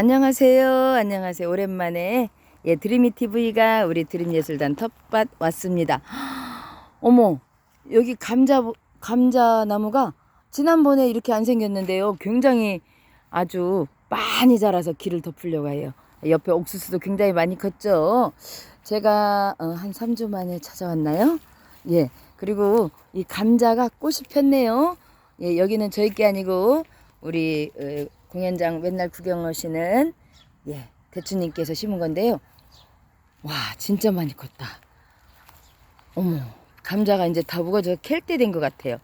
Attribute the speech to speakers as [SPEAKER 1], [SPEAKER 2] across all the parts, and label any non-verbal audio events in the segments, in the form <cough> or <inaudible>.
[SPEAKER 1] 안녕하세요. 안녕하세요. 오랜만에 예 드림이 TV가 우리 드림 예술단 텃밭 왔습니다. <gasps> 어머 여기 감자 감자 나무가 지난번에 이렇게 안 생겼는데요. 굉장히 아주 많이 자라서 길을 덮으려고 해요. 옆에 옥수수도 굉장히 많이 컸죠. 제가 어, 한 3주 만에 찾아왔나요? 예. 그리고 이 감자가 꽃이 폈네요. 예, 여기는 저희 게 아니고 우리 어, 공연장 맨날 구경 오시는 예, 대추님께서 심은 건데요. 와, 진짜 많이 컸다. 어머, 감자가 이제 다 우거져 캘때 된 것 같아요.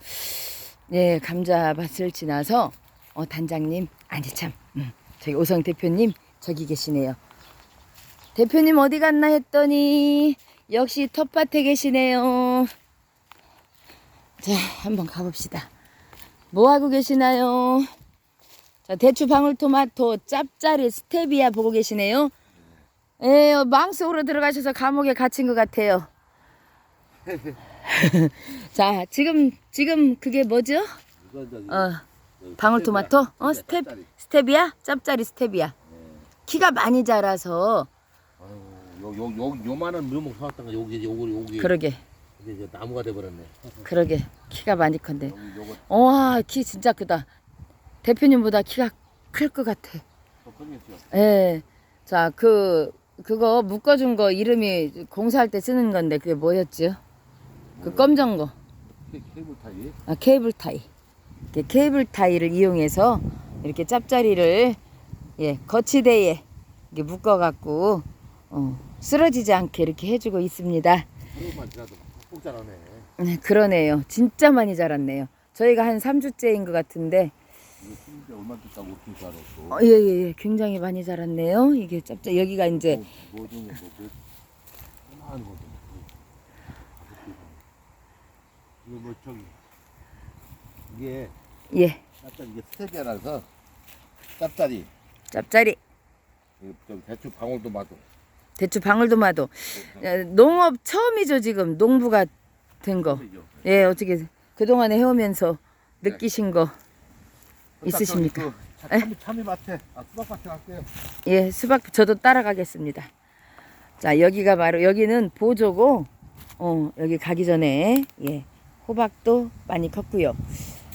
[SPEAKER 1] 예, 감자 밭을 지나서 어, 단장님, 아니 참, 음, 저기 오성 대표님 저기 계시네요. 대표님 어디 갔나 했더니 역시 텃밭에 계시네요. 자, 한번 가봅시다. 뭐 하고 계시나요? 자, 대추 방울토마토 짭짜리 스테비아 보고 계시네요. 예, 어, 망 속으로 들어가셔서 감옥에 갇힌 것 같아요. <laughs> 자, 지금 지금 그게 뭐죠? 어, 방울토마토? 어,
[SPEAKER 2] 스테비아,
[SPEAKER 1] 스테
[SPEAKER 2] 짭짜리.
[SPEAKER 1] 스테비아? 짭짜리 스테비아. 키가 많이 자라서
[SPEAKER 2] 요, 요, 요, 요만한 묘목 사왔던 거 여기 요거 요기
[SPEAKER 1] 그러게
[SPEAKER 2] 이제 나무가 돼 버렸네.
[SPEAKER 1] 그러게 키가 많이 컸네.
[SPEAKER 2] 여기 요거
[SPEAKER 1] 와, 키 진짜 크다. 대표님보다 키가 클 것 같아. 예. 자, 그 그거 묶어준 거 이름이 공사할 때 쓰는 건데 그게 뭐였죠? 그 검정 거.
[SPEAKER 2] 케- 케이블 타이.
[SPEAKER 1] 아, 케이블 타이. 이렇게 케이블 타이를 이용해서 이렇게 짭짜리를 예, 거치대에 이렇게 묶어 갖고 어, 쓰러지지 않게 이렇게 해 주고 있습니다.
[SPEAKER 2] 네,
[SPEAKER 1] 그러네요. 진짜 많이 자랐네요. 저희가 한 3주째인 것 같은데
[SPEAKER 2] 얼마 됐다고 줄 알았어.
[SPEAKER 1] 어, 예, 예, 예. 굉장히 많이 자랐네요. 이게 짭짜 여기가 이제
[SPEAKER 2] 뭐, 뭐 중에 뭐. 이거 저기 이게
[SPEAKER 1] 예,
[SPEAKER 2] 짭짜리 이게 스테비아라서 짭짜리.
[SPEAKER 1] 짭짜리.
[SPEAKER 2] 이거 저기 대추 방울도 마도.
[SPEAKER 1] 대추 방울토마토. 예, 농업 처음이죠, 지금. 농부가 된 거. 예, 어떻게 그동안에 해오면서 느끼신 거 있으십니까?
[SPEAKER 2] 그 참이, 참이밭에, 아, 수박밭에 갈게요.
[SPEAKER 1] 예, 수박 저도 따라가겠습니다. 자, 여기가 바로 여기는 보조고 어, 여기 가기 전에 예, 호박도 많이 컸고요.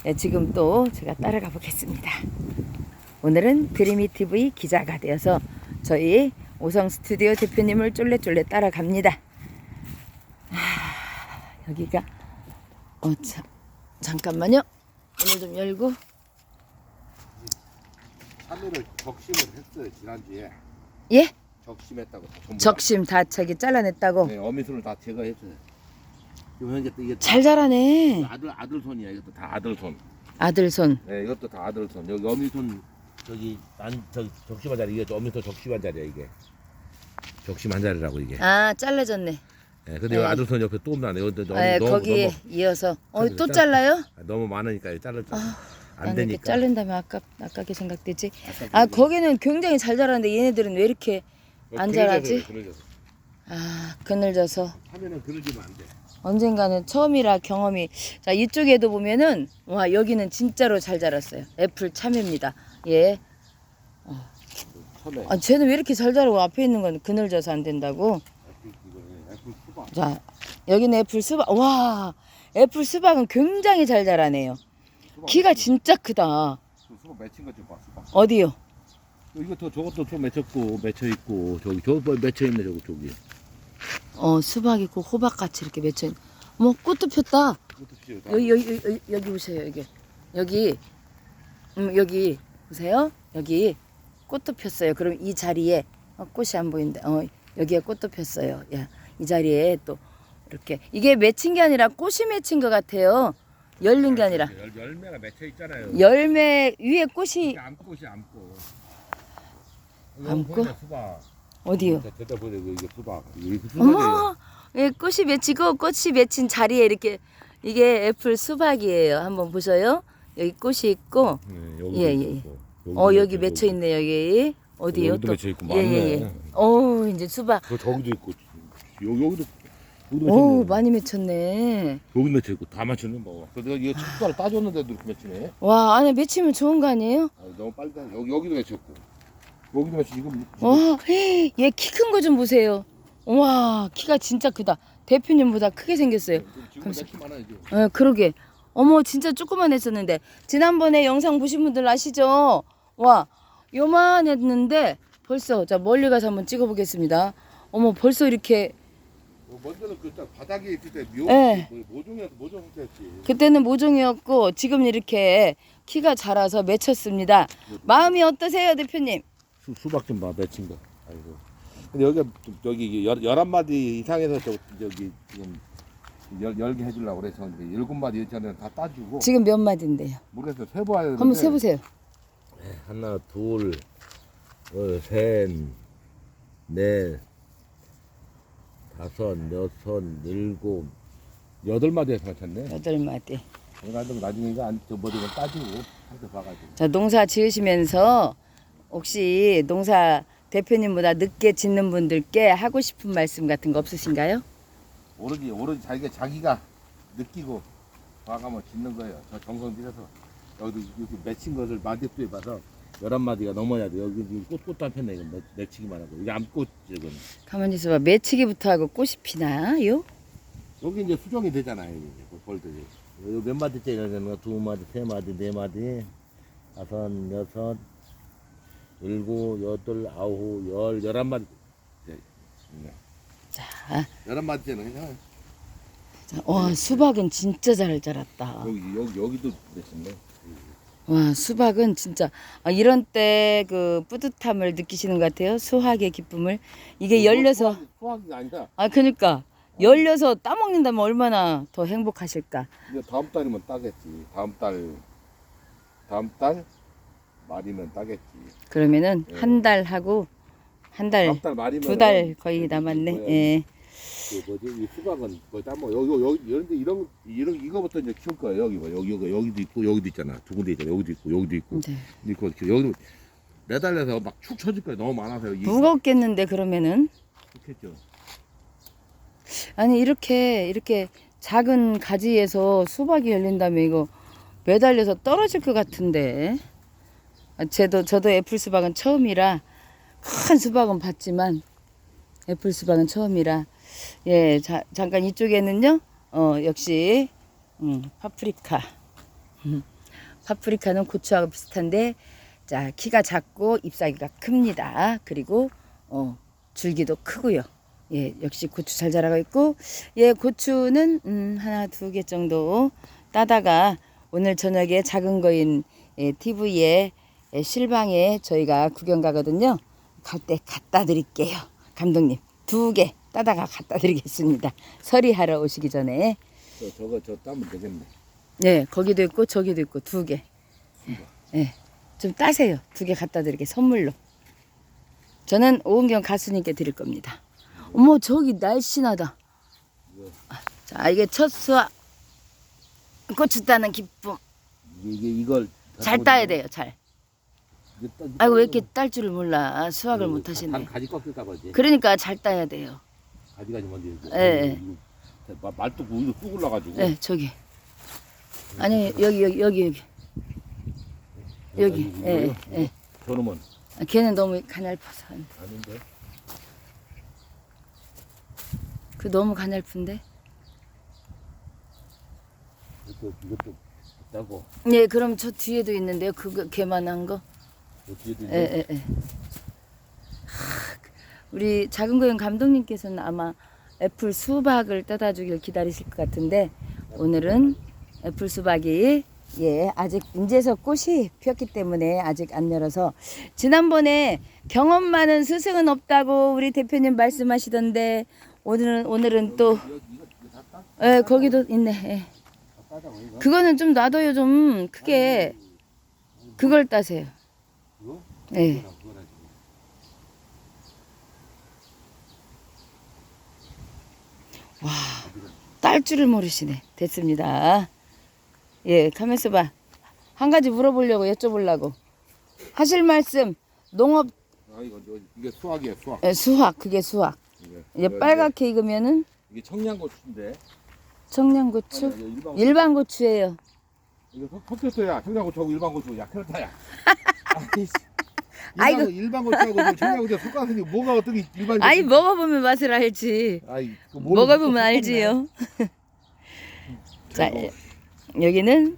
[SPEAKER 1] 예, 지금 또 제가 따라가 보겠습니다. 오늘은 드리미 TV 기자가 되어서 저희 오성 스튜디오 대표님을 쫄래쫄래 따라갑니다. 하, 여기가 어, 참, 잠깐만요. 문을 좀 열고
[SPEAKER 2] 참이를 적심을 했어요, 지난주에.
[SPEAKER 1] 예,
[SPEAKER 2] 적심했다고. 다 전부 다.
[SPEAKER 1] 적심 다 저기 잘라냈다고.
[SPEAKER 2] 네, 어미순을 다 제거했어요. 지금 현재 또 이게
[SPEAKER 1] 잘 자라네.
[SPEAKER 2] 아들, 아들 손이야. 이것도 다 아들 손.
[SPEAKER 1] 아들 손.
[SPEAKER 2] 네, 이것도 다 아들 손. 여기 어미손, 저기, 난, 저기, 적심한 자리. 이게 어미손 적심한 자리야, 이게. 적심한 자리라고, 이게.
[SPEAKER 1] 아 잘라졌네.
[SPEAKER 2] 네, 근데
[SPEAKER 1] 네.
[SPEAKER 2] 아들 손 옆에 또 없나네. 여기 너무,
[SPEAKER 1] 아,
[SPEAKER 2] 너무,
[SPEAKER 1] 거기에
[SPEAKER 2] 너무,
[SPEAKER 1] 이어서. 어
[SPEAKER 2] 저기
[SPEAKER 1] 또
[SPEAKER 2] 잘-
[SPEAKER 1] 잘라요?
[SPEAKER 2] 아, 너무 많으니까 자를 줄. 안
[SPEAKER 1] 나는
[SPEAKER 2] 되니까.
[SPEAKER 1] 자른다면 아까 아깝게 생각되지.
[SPEAKER 2] 아
[SPEAKER 1] 거기는 굉장히 잘 자라는데 얘네들은 왜 이렇게
[SPEAKER 2] 어,
[SPEAKER 1] 안 자라지?
[SPEAKER 2] 그늘져서.
[SPEAKER 1] 아 그늘져서
[SPEAKER 2] 하면은 그늘지면 안 돼.
[SPEAKER 1] 언젠가는 처음이라 경험이. 자 이쪽에도 보면은 와 여기는 진짜로 잘 자랐어요. 애플 참외입니다. 예.
[SPEAKER 2] 처음에.
[SPEAKER 1] 아 쟤는 왜 이렇게 잘 자라고 앞에 있는 건 그늘져서 안 된다고?
[SPEAKER 2] 애플 이거, 예, 애플 수박.
[SPEAKER 1] 자 여기는 애플 수박. 와 애플 수박은 굉장히 잘 자라네요. 키가 진짜 크다.
[SPEAKER 2] 그 수박 맺힌 거좀 봐, 수박.
[SPEAKER 1] 어디요?
[SPEAKER 2] 이거 더 저것도 좀 맺혔고 맺혀 있고 저기 저거 뭐 맺혀 있네 저거 저기.
[SPEAKER 1] 어 수박 있고 호박 같이 이렇게 맺혀 있. 뭐 꽃도 폈다.
[SPEAKER 2] 이것도 필요해. 다.
[SPEAKER 1] 여기 여기 여기, 여기 보세요 여기 여기 음 여기 보세요 여기 꽃도 폈어요. 그럼 이 자리에 어, 꽃이 안 보인다. 어 여기에 꽃도 폈어요. 야이 자리에 또 이렇게 이게 맺힌 게 아니라 꽃이 맺힌 것 같아요. 열린 게 아니라
[SPEAKER 2] 열, 열매가 맺혀 있잖아요.
[SPEAKER 1] 열매 위에 꽃이
[SPEAKER 2] 이게 암꽃이 암꽃.
[SPEAKER 1] 암꽃?
[SPEAKER 2] 보이네, 수박.
[SPEAKER 1] 어디요?
[SPEAKER 2] 자, 대다 이게 수박. 이게 수박이에요.
[SPEAKER 1] 어머, 예, 꽃이 맺히고 꽃이 맺힌 자리에 이렇게 이게 애플 수박이에요. 한번 보셔요. 여기 꽃이 있고,
[SPEAKER 2] 네, 여기도
[SPEAKER 1] 예, 예,
[SPEAKER 2] 있고,
[SPEAKER 1] 어
[SPEAKER 2] 여기도
[SPEAKER 1] 여기 맺혀 있네 여기 어디요
[SPEAKER 2] 여기도
[SPEAKER 1] 또?
[SPEAKER 2] 맺혀 있고
[SPEAKER 1] 예, 예. 예. 어 이제 수박.
[SPEAKER 2] 그 저기도 있고 여기 여기도
[SPEAKER 1] 오. 많이 맺혔네.
[SPEAKER 2] 여기 맺혀 있고 다 맺혔네 뭐. 그래서 내가 이거 숟가락 따줬는데도 이렇게 맺히네.
[SPEAKER 1] 와 안에 맺히면 좋은 거 아니에요?
[SPEAKER 2] 아, 너무 빨리 다 여기 여기도 맺혔고. 여기도 지금
[SPEAKER 1] 와, 얘 키 큰 거 좀 보세요. 와, 키가 진짜 크다. 대표님보다 크게 생겼어요.
[SPEAKER 2] 지금
[SPEAKER 1] 감사-
[SPEAKER 2] 몇키 많아 이게.
[SPEAKER 1] 어, 그러게. 어머, 진짜 조그만 했었는데. 지난번에 영상 보신 분들 아시죠? 와, 요만했는데 벌써, 자, 멀리 가서 한번 찍어보겠습니다. 어머, 벌써 이렇게,
[SPEAKER 2] 어, 먼저는 그딱 바닥에 있을 때 묘,
[SPEAKER 1] 예.
[SPEAKER 2] 뭐, 모종이어서 모종 형태였지.
[SPEAKER 1] 그때는 모종이었고, 지금 이렇게 키가 자라서 맺혔습니다. 마음이 어떠세요, 대표님?
[SPEAKER 2] 수, 수박 좀 봐, 맺힌 거. 아이고. 근데 여기 여기 열 열한 마디 이상해서 저 저기 지금 열 열개 해주려고 그래. 저는 일곱 마디 전에 다 따주고
[SPEAKER 1] 지금 몇 마디인데요?
[SPEAKER 2] 모르겠어 세봐야 되는데.
[SPEAKER 1] 한번 세보세요.
[SPEAKER 2] 하나, 둘, 어, 셋, 넷, 다섯, 여섯, 일곱, 여덟 마디에서 맞췄네.
[SPEAKER 1] 여덟 마디.
[SPEAKER 2] 그래가지고 나중에 이거 안, 저 뭐지 따지고 한테 봐가지고.
[SPEAKER 1] 자, 농사 지으시면서 혹시 농사 대표님보다 늦게 짓는 분들께 하고 싶은 말씀 같은 거 없으신가요?
[SPEAKER 2] 오로지 오로지 자기가 자기가 느끼고 봐가면 짓는 거예요. 저 정성 들여서 여기도 이렇게 맺힌 것을 마디수에 봐서 열한 마디가 넘어야 돼. 여기 지금 꽃 꽃도 안 폈네. 이거 맺- 맺히기만 하고 이게 암꽃 지금
[SPEAKER 1] 가만히 있어봐. 매치기부터 하고 꽃이 피나요?
[SPEAKER 2] 여기 이제 수정이 되잖아요. 이제 그 벌들이. 여기 몇 마디째 이러는 거? 두 마디, 세 마디, 네 마디, 다섯, 여섯, 일곱, 여덟, 아홉, 열, 열한 마디. 네. 네.
[SPEAKER 1] 자,
[SPEAKER 2] 열한 마디째는 그냥
[SPEAKER 1] 자, 와 수박은 진짜 잘 자랐다.
[SPEAKER 2] 여기 여기 여기도 맺힌네.
[SPEAKER 1] 와 수박은 진짜 아, 이런 때 그 뿌듯함을 느끼시는 것 같아요. 수확의 기쁨을 이게 열려서
[SPEAKER 2] 수확이, 수확이 아니라
[SPEAKER 1] 아 그러니까 열려서 따먹는다면 얼마나 더 행복하실까.
[SPEAKER 2] 이제 다음 달이면 따겠지. 다음 달 다음 달 말이면 따겠지.
[SPEAKER 1] 그러면은
[SPEAKER 2] 예.
[SPEAKER 1] 한 달 하고 한 달
[SPEAKER 2] 다음 달 말이면
[SPEAKER 1] 두 달 거의 남았네. 예.
[SPEAKER 2] 그 뭐지? 이 수박은 거의 다뭐 여기 여기 여기 이런 이런 이거부터 이제 키울 거야 여기 봐 여기 여기 여기도 있고 여기도 있잖아. 두 군데 있잖아. 여기도 있고 여기도 있고.
[SPEAKER 1] 네.
[SPEAKER 2] 있고 여기도 매달려서 막 축 처질 거야 너무 많아서. 이
[SPEAKER 1] 무겁겠는데 그러면은?
[SPEAKER 2] 좋겠죠.
[SPEAKER 1] 아니 이렇게 이렇게 작은 가지에서 수박이 열린다면 이거 매달려서 떨어질 것 같은데. 아, 저도 저도 애플 수박은 처음이라 큰 수박은 봤지만 애플 수박은 처음이라 예 자, 잠깐 이쪽에는요 어 역시 음, 파프리카. 음, 파프리카는 고추하고 비슷한데 자 키가 작고 잎사귀가 큽니다. 그리고 어 줄기도 크고요. 예 역시 고추 잘 자라고 있고 예 고추는 음, 하나 두 개 정도 따다가 오늘 저녁에 작은 거인 예, TV에 예, 실방에 저희가 구경 가거든요. 갈 때 갖다 드릴게요. 감독님 두 개 따다가 갖다 드리겠습니다 서리하러 오시기 전에
[SPEAKER 2] 저 저거 저 따면 되겠네.
[SPEAKER 1] 네, 거기도 있고 저기도 있고 두 개. 네, 좀 따세요. 두 개 갖다 드릴게 선물로. 저는 오은경 가수님께 드릴 겁니다. 어머 저기 날씬하다. 아, 자 이게 첫 수확 고추 따는 기쁨.
[SPEAKER 2] 이게, 이걸
[SPEAKER 1] 잘 따야 돼요. 잘. 아이고 왜 이렇게 딸 줄을 몰라. 수확을 못
[SPEAKER 2] 가-
[SPEAKER 1] 하시네.
[SPEAKER 2] 가지 꺾일까 봐지.
[SPEAKER 1] 그러니까 잘 따야 돼요.
[SPEAKER 2] 가지 가지 먼저.
[SPEAKER 1] 예, 예.
[SPEAKER 2] 이거 마- 말뚝 이거 뚝 올라가지고.
[SPEAKER 1] 네, 저기. 아니 여기 여기 여기 여기 여기. 예? 예.
[SPEAKER 2] 저놈은
[SPEAKER 1] 아, 걔는 너무 가냘퍼서.
[SPEAKER 2] 아닌데.
[SPEAKER 1] 그 너무 가냘픈데.
[SPEAKER 2] 이것도 이것도 따고
[SPEAKER 1] 네, 그럼 저 뒤에도 있는데요. 그거 개만한 거.
[SPEAKER 2] 저 뒤에도
[SPEAKER 1] 예, 예, 예. 하, 우리 작은 고용 감독님께서는 아마 애플 수박을 따다 주길 기다리실 것 같은데 오늘은 애플 수박이 예, 아직 인제서 꽃이 피었기 때문에 아직 안 열어서 지난번에 경험 많은 스승은 없다고 우리 대표님 말씀하시던데 오늘은 오늘은 또? 예, 거기도 있네. 예. 그거는 좀 놔둬요 좀 크게 그걸 따세요. 예.
[SPEAKER 2] 지금.
[SPEAKER 1] 딸 줄을 모르시네. 됐습니다. 예, 가면서 봐. 한 가지 물어보려고 여쭤보려고. 하실 말씀, 농업
[SPEAKER 2] 아 이거 이게 수학이야 수학.
[SPEAKER 1] 에, 수확, 그게 수확.
[SPEAKER 2] 이게,
[SPEAKER 1] 이제
[SPEAKER 2] 이거-
[SPEAKER 1] 빨갛게 익으면은
[SPEAKER 2] 이게 청양고추인데.
[SPEAKER 1] 청양고추,
[SPEAKER 2] 아니, 이거 일반
[SPEAKER 1] 일반 고추예요.
[SPEAKER 2] 이거 섞였어야 청양고추하고 일반 고추 야 캐럿타야. 아이씨.
[SPEAKER 1] 아이고.
[SPEAKER 2] 일반, 고추하고 청양고추 섞어서 뭐가 어떻게 일반
[SPEAKER 1] 아이 먹어보면 맛을 알지.
[SPEAKER 2] 아이, 모르고
[SPEAKER 1] 먹어보면. 알지요. <laughs> 자, 여기는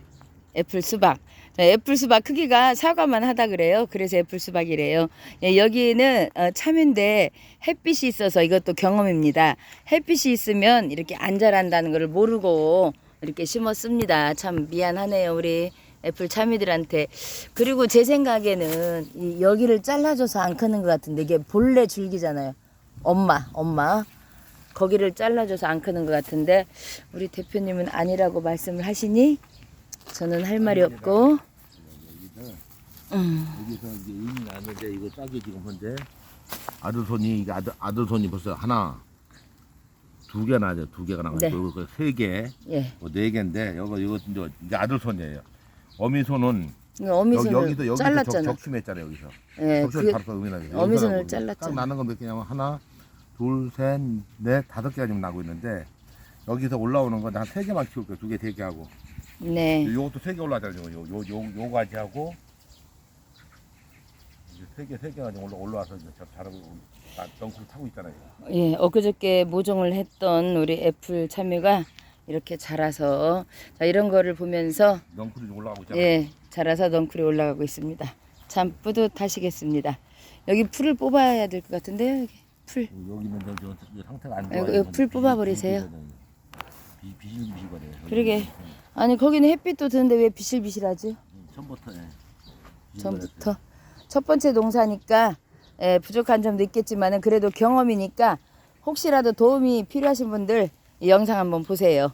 [SPEAKER 1] 애플 수박. 자, 애플 수박 크기가 사과만 하다 그래요. 그래서 애플 수박이래요. 예, 여기는 어, 참인데 햇빛이 있어서 이것도 경험입니다. 햇빛이 있으면 이렇게 안 자란다는 것을 모르고 이렇게 심었습니다. 참 미안하네요, 우리 애플 참이들한테. 그리고 제 생각에는 이 여기를 잘라줘서 안 크는 것 같은데 이게 본래 줄기잖아요. 엄마, 엄마. 거기를 잘라줘서 안 크는 것 같은데 우리 대표님은 아니라고 말씀을 하시니 저는 할 말이 없고
[SPEAKER 2] 여기서
[SPEAKER 1] 음,
[SPEAKER 2] 여기서 이제 이미 났는데 이거 짝이 지금 현재 아들손이 이게 아들 아들손이 벌써 하나 두 개나 나죠 두 개가 나가고
[SPEAKER 1] 네.
[SPEAKER 2] 네. 세 개,
[SPEAKER 1] 예.
[SPEAKER 2] 뭐네 개인데 이거 이거 이제 아들손이에요. 어미손은
[SPEAKER 1] 이거 어미손을
[SPEAKER 2] 여기, 여기 도 여기서 적,
[SPEAKER 1] 잘랐잖아.
[SPEAKER 2] 적심했잖아요 여기서.
[SPEAKER 1] 예,
[SPEAKER 2] 적심
[SPEAKER 1] 그,
[SPEAKER 2] 바로 의미나요.
[SPEAKER 1] 어미손을 잘랐잖아.
[SPEAKER 2] 딱 나는 건 몇 개냐면 하나, 둘, 셋, 넷, 다섯 개가 지금 나고 있는데 여기서 올라오는 건 한 세 개만 키울 거예요. 두 개, 세 개 하고.
[SPEAKER 1] 네.
[SPEAKER 2] 요것도 세 개 올라가잖아요. 요, 요, 요, 요 가지 하고 이제 세 개, 세 개가 지금 올라, 올라와서 이제 잘 자라고 나 덩굴 타고 있잖아요.
[SPEAKER 1] 예, 엊그저께 모종을 했던 우리 애플 참외가 이렇게 자라서 자 이런 거를 보면서
[SPEAKER 2] 좀 올라가고 있잖아요.
[SPEAKER 1] 예, 자라서 넝쿨이 올라가고 있습니다. 참 뿌듯하시겠습니다. 여기 풀을 뽑아야 될 것 같은데요. 여기 풀.
[SPEAKER 2] 여기는 저, 저, 저 상태가 안 좋아요.
[SPEAKER 1] 이거 풀 뽑아버리세요.
[SPEAKER 2] 비, 비실비실거려요.
[SPEAKER 1] 그러게. 아니 거기는 햇빛도 드는데 왜 비실비실하지?
[SPEAKER 2] 처음부터 예.
[SPEAKER 1] 전부터 첫 번째 농사니까 예, 부족한 점도 있겠지만은 그래도 경험이니까 혹시라도 도움이 필요하신 분들 이 영상 한번 보세요.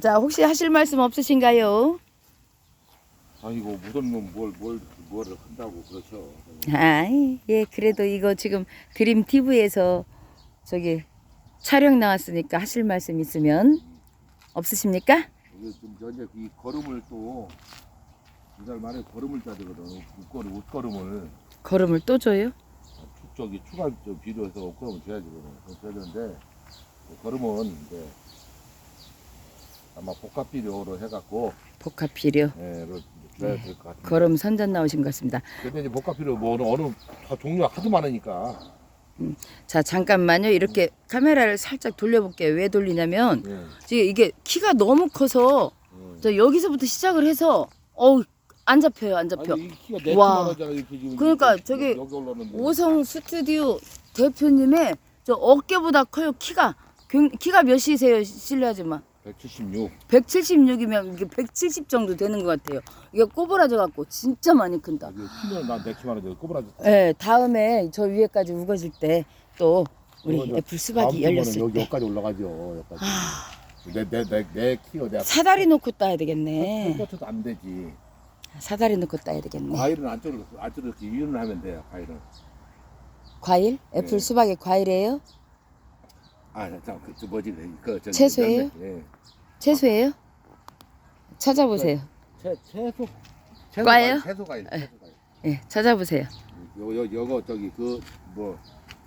[SPEAKER 1] 자 혹시 하실 말씀 없으신가요?
[SPEAKER 2] 아이고 무슨 뭘뭘 뭐를 한다고 그렇죠.
[SPEAKER 1] 아이 예 그래도 이거 지금 드림 TV에서 저기 촬영 나왔으니까 하실 말씀 있으면 없으십니까?
[SPEAKER 2] 이게 좀 전에 이 걸음을 또 이달 말에 걸음을 짜거든. 옷걸음 옷걸음을
[SPEAKER 1] 걸음을 또 줘요?
[SPEAKER 2] 축 저기 추가 좀 비료해서 옷걸음을 줘야지 그러면 줘야 되는데 그 걸음은 이제 아마 복합 비료로 해갖고
[SPEAKER 1] 복합 비료
[SPEAKER 2] 예, 를 줘야 될 것 같아요.
[SPEAKER 1] 걸음 선전 나오신 것 같습니다.
[SPEAKER 2] 근데 이제 복합 비료 뭐 어느 어느 다 종류가 하도 많으니까
[SPEAKER 1] 자 잠깐만요 이렇게 카메라를 살짝 돌려볼게요. 왜 돌리냐면
[SPEAKER 2] 예,
[SPEAKER 1] 지금 이게 키가 너무 커서
[SPEAKER 2] 예.
[SPEAKER 1] 저 여기서부터 시작을 해서 어우 안 잡혀요 안 잡혀.
[SPEAKER 2] 아니 이 키가 네
[SPEAKER 1] 와.
[SPEAKER 2] 키만 하잖아 이렇게 지금
[SPEAKER 1] 그러니까
[SPEAKER 2] 여기,
[SPEAKER 1] 저기
[SPEAKER 2] 여기 올라오는데
[SPEAKER 1] 오성 스튜디오 대표님의 저 어깨보다 커요 키가 굉- 키가 몇이세요 실례하지만
[SPEAKER 2] 176
[SPEAKER 1] 176이면 이게 170 정도 되는 것 같아요. 이게 꼬부라져 갖고 진짜 많이 큰다.
[SPEAKER 2] 키는 난네 키만 하죠 꼬부라지
[SPEAKER 1] 예, 다음에 저 위에까지 우거질 때 또 우리. 애플 수박이
[SPEAKER 2] 다음
[SPEAKER 1] 열렸을
[SPEAKER 2] 주면은 여기
[SPEAKER 1] 때
[SPEAKER 2] 여기까지 올라가죠 여기까지 내내내내 키로 내가
[SPEAKER 1] 사다리 놓고 따야 되겠네.
[SPEAKER 2] 똑같아도 안 되지
[SPEAKER 1] 사다리 놓고 따야 되겠네.
[SPEAKER 2] 과일은 안쪽으로 안쪽으로 이렇게 위로 하면 돼요 과일은
[SPEAKER 1] 과일? 애플
[SPEAKER 2] 네.
[SPEAKER 1] 수박의 과일이에요?
[SPEAKER 2] 아참그 저 뭐지 그 저기
[SPEAKER 1] 채소예요?
[SPEAKER 2] 예
[SPEAKER 1] 채소예요? 찾아보세요.
[SPEAKER 2] 채 채소 채소
[SPEAKER 1] 과예요?
[SPEAKER 2] 과일, 채소 과일 채소 과일
[SPEAKER 1] 예, 찾아보세요.
[SPEAKER 2] 요, 요, 요거 저기 그뭐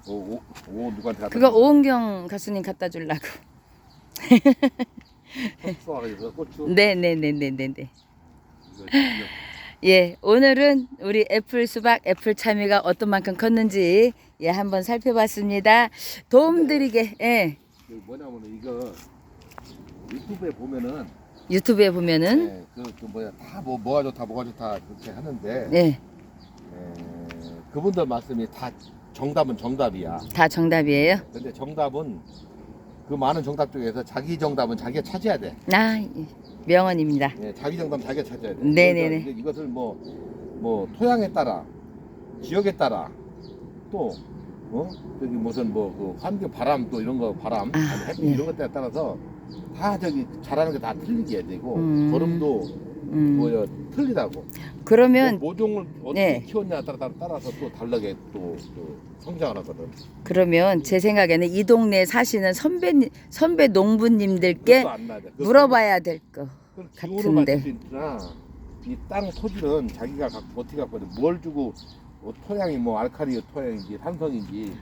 [SPEAKER 2] 오, 오, 오 누구한테 갖다
[SPEAKER 1] 그거 오은경 가수님 갖다 주려고.
[SPEAKER 2] 쏘아가지고 고추
[SPEAKER 1] 네 네 네 네 네 네.
[SPEAKER 2] 이거, 이거.
[SPEAKER 1] 예, 오늘은 우리 애플 수박, 애플 참이가 어떤 만큼 컸는지 예 한번 살펴봤습니다. 도움드리게
[SPEAKER 2] 예그 뭐냐면 이거 유튜브에 보면은
[SPEAKER 1] 유튜브에 보면은
[SPEAKER 2] 예, 그, 그 뭐야 다 뭐 뭐가 좋다 뭐가 좋다 그렇게 하는데
[SPEAKER 1] 예,
[SPEAKER 2] 에, 그분들 말씀이 다 정답은 정답이야.
[SPEAKER 1] 다 정답이에요.
[SPEAKER 2] 근데 정답은 그 많은 정답 중에서 자기 정답은 자기가 찾아야 돼.
[SPEAKER 1] 아 예, 명언입니다.
[SPEAKER 2] 예, 자기 정답 은 자기가 찾아야 돼.
[SPEAKER 1] 네네네.
[SPEAKER 2] 그러니까 이게- 이것을 뭐, 뭐 토양에 따라, 지역에 따라 또 어? 저기 무슨 뭐 그 환경 바람 또 이런 거 바람
[SPEAKER 1] 아,
[SPEAKER 2] 아니 햇빛
[SPEAKER 1] 예.
[SPEAKER 2] 이런 것에 따라서 다 저기 자라는 게 다 틀리게 해야 되고
[SPEAKER 1] 음.
[SPEAKER 2] 걸음도
[SPEAKER 1] 음,
[SPEAKER 2] 뭐야 틀리다고.
[SPEAKER 1] 그러면
[SPEAKER 2] 뭐 모종을 어떻게
[SPEAKER 1] 네.
[SPEAKER 2] 키웠냐에 따라 따라서 또 다르게 또, 또 성장을 하거든.
[SPEAKER 1] 그러면 제 생각에는 이 동네 사시는 선배 선배 농부님들께
[SPEAKER 2] 그것도 안 맞아.
[SPEAKER 1] 물어봐야 될 거. 같은데.
[SPEAKER 2] 맞출 수 있으나 이땅 토지는 자기가 각 어떻게 갖고 뭘 주고 뭐 토양이 뭐 알칼리 토양인지 산성인지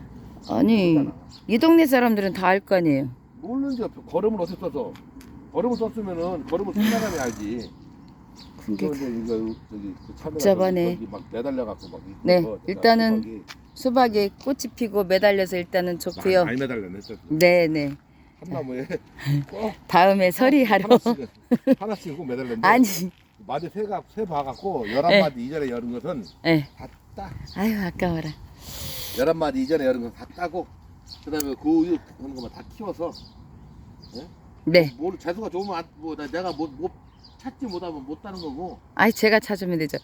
[SPEAKER 1] 아니
[SPEAKER 2] 모르잖아.
[SPEAKER 1] 이 동네 사람들은 다 알 거 아니에요.
[SPEAKER 2] 모르는지 걸음을 어떻게 써서 걸음을 썼으면은 걸음을 쓴 사람이 알지 이거 저기 그 있는
[SPEAKER 1] 네,
[SPEAKER 2] 거,
[SPEAKER 1] 일단은
[SPEAKER 2] 수박이
[SPEAKER 1] 수박에 꽃이 피고 매달려서 일단은 좋고요.
[SPEAKER 2] 많이 매달렸네. 저
[SPEAKER 1] 네, 네.
[SPEAKER 2] 한 나무에 <laughs> 꼭
[SPEAKER 1] 다음에 서리하러
[SPEAKER 2] 하나씩 하나씩 꼭 매달렸는데
[SPEAKER 1] 아니,
[SPEAKER 2] 마디 세가 세 봐갖고 열한
[SPEAKER 1] 네.
[SPEAKER 2] 마디 이전에 열은 것은
[SPEAKER 1] 예.
[SPEAKER 2] 다 따.
[SPEAKER 1] 아유 아까워라.
[SPEAKER 2] 열한 마디 이전에 열은 거다 따고 그다음에 그 우유 하는 것만 다 키워서
[SPEAKER 1] 네.
[SPEAKER 2] 뭘 재수가 좋으면 안- 뭐 나- 내가 못, 못 찾지 못하면 못 따는 거고
[SPEAKER 1] 아이 제가 찾으면 되죠.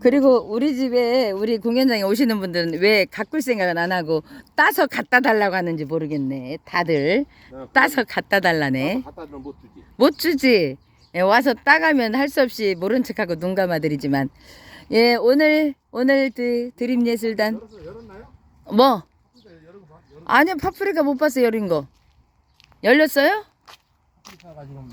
[SPEAKER 1] 그리고 우리 집에 우리 공연장에 오시는 분들은 왜 가꿀 생각은 안 하고 따서 갖다 달라고 하는지 모르겠네. 다들
[SPEAKER 2] 내가
[SPEAKER 1] 따서 갖다 달라네.
[SPEAKER 2] 갖다 주면 못 주지.
[SPEAKER 1] 못 주지. 예, 와서 따가면 할 수 없이 모른 척하고 눈 감아드리지만 예 오늘 오늘 드, 드림 예술단
[SPEAKER 2] 열었어 열었나요?
[SPEAKER 1] 뭐
[SPEAKER 2] 열은 거 봐. 열은
[SPEAKER 1] 아니요 파프리카 못 봤어요 열린 거 열렸어요?
[SPEAKER 2] 파프리카가 지금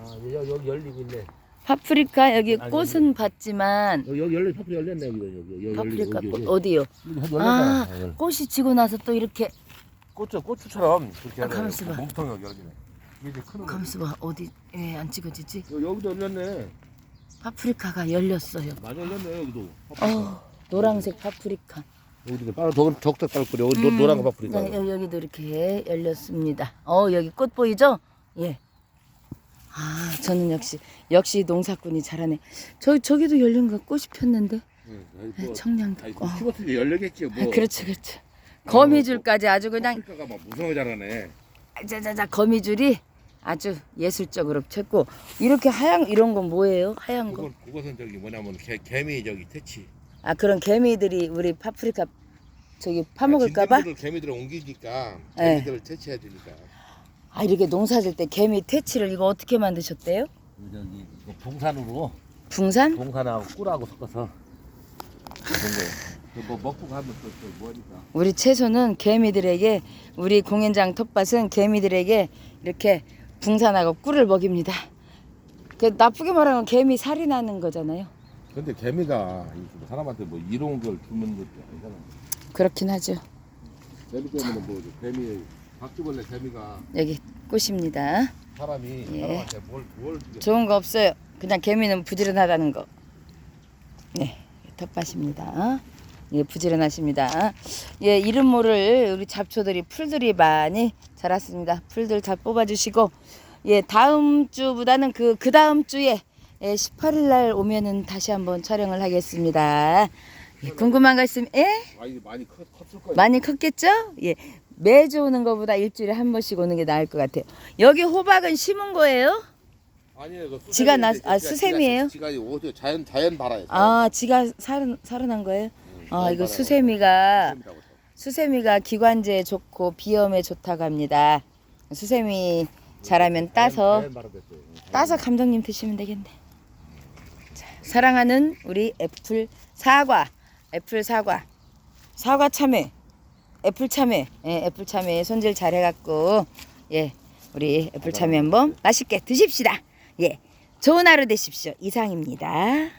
[SPEAKER 2] 아 여기, 여기 열리고 있네.
[SPEAKER 1] 파프리카 여기
[SPEAKER 2] 아니,
[SPEAKER 1] 꽃은 봤지만
[SPEAKER 2] 여기, 여기 열리 파프리카 열렸네 여기 여기 여기
[SPEAKER 1] 파프리카
[SPEAKER 2] 여기,
[SPEAKER 1] 꽃
[SPEAKER 2] 여기.
[SPEAKER 1] 어디요? 아
[SPEAKER 2] 열렸잖아. 열.
[SPEAKER 1] 꽃이 지고 나서 또 이렇게
[SPEAKER 2] 고추 고추처럼 그렇게
[SPEAKER 1] 아,
[SPEAKER 2] 하네.
[SPEAKER 1] 가만있어 봐.
[SPEAKER 2] 몸통 여기 열리네. 이게 이제 큰
[SPEAKER 1] 가만있어 봐 어디 예, 안 찍어지지?
[SPEAKER 2] 거. 여기도 열렸네.
[SPEAKER 1] 파프리카가 열렸어요.
[SPEAKER 2] 많이 열렸네 여기도.
[SPEAKER 1] 어 노란색 파프리카.
[SPEAKER 2] 여기도 빨 적적 빨뿌리 여기 노- 노란 거 파프리카.
[SPEAKER 1] 네, 여- 여기도 이렇게 열렸습니다. 어 여기 꽃 보이죠? 예. 아 저는 역시 역시 농사꾼이 잘하네. 저 저기도 열린 거 꽃이 폈는데 네,
[SPEAKER 2] 뭐,
[SPEAKER 1] 청량도 있고. 어.
[SPEAKER 2] 키워트리 열렸겠지 뭐.
[SPEAKER 1] 아, 그렇죠 그렇죠. 거미줄까지 아주 그냥
[SPEAKER 2] 파프리카가 막 무성하게 자라네.
[SPEAKER 1] 자자자 거미줄이 아주 예술적으로 폈고 이렇게 하얀 이런 건 뭐예요? 하얀 거?
[SPEAKER 2] 그건 그것은 저기 뭐냐면 개, 개미 저기 퇴치.
[SPEAKER 1] 아 그런 개미들이 우리 파프리카 저기 파먹을까봐?
[SPEAKER 2] 진딧물을 개미들을 옮기니까
[SPEAKER 1] 네.
[SPEAKER 2] 개미들을 퇴치해야 되니까.
[SPEAKER 1] 아 이렇게 농사 질 때 개미 퇴치를 이거 어떻게 만드셨대요?
[SPEAKER 2] 저기 그 봉산으로
[SPEAKER 1] 붕산?
[SPEAKER 2] 봉산하고 꿀하고 섞어서 그런 거예요. 그뭐 먹고 가면 또, 또 뭐니까.
[SPEAKER 1] 우리 채소는 개미들에게 우리 공연장 텃밭은 개미들에게 이렇게 붕산하고 꿀을 먹입니다. 그 나쁘게 말하면 개미 살이 나는 거잖아요.
[SPEAKER 2] 근데 개미가 이 사람한테 뭐 이로운 걸 주는 것도 아니잖아.
[SPEAKER 1] 그렇긴 하죠.
[SPEAKER 2] 개미 때문에 뭐 개미 바퀴벌레 개미가
[SPEAKER 1] 여기 꽃입니다.
[SPEAKER 2] 사람이
[SPEAKER 1] 예.
[SPEAKER 2] 사람한테 뭘 뭘 주게.
[SPEAKER 1] 좋은 거 없어요. 그냥 개미는 부지런하다는 거. 네, 텃밭입니다. 예, 부지런하십니다. 예, 이름 모를 우리 잡초들이 풀들이 많이 자랐습니다. 풀들 잘 뽑아주시고, 예, 다음 주보다는 그, 그 다음 주에, 예, 18일 날 오면은 다시 한번 촬영을 하겠습니다. 예, 궁금한 거 있으면, 예?
[SPEAKER 2] 많이 많이 컸, 컸을 거예요.
[SPEAKER 1] 많이 컸겠죠? 예. 매주 오는 것보다 일주일에 한 번씩 오는 게 나을 것 같아요. 여기 호박은 심은 거예요?
[SPEAKER 2] 아니에요. 그
[SPEAKER 1] 지가 나-
[SPEAKER 2] 수세미인데
[SPEAKER 1] 아,
[SPEAKER 2] 지가-
[SPEAKER 1] 수세미예요?
[SPEAKER 2] 지가 지가 오히려 자연 자연 발아요.
[SPEAKER 1] 아, 지가 살은 살아난 거예요? 아,
[SPEAKER 2] 자연
[SPEAKER 1] 이거. 수세미가
[SPEAKER 2] 수세미라고 해서.
[SPEAKER 1] 수세미가 기관지에 좋고 비염에 좋다고 합니다. 수세미 자라면 따서
[SPEAKER 2] 자연 발아 됐어요.
[SPEAKER 1] 따서 감독님 드시면 되겠네. 자, 사랑하는 우리 애플 사과, 애플 사과, 사과 참외, 애플 참외, 예, 애플 참외 손질 잘 해갖고 예, 우리 애플 참외 한번 맛있게 드십시다. 예, 좋은 하루 되십시오. 이상입니다.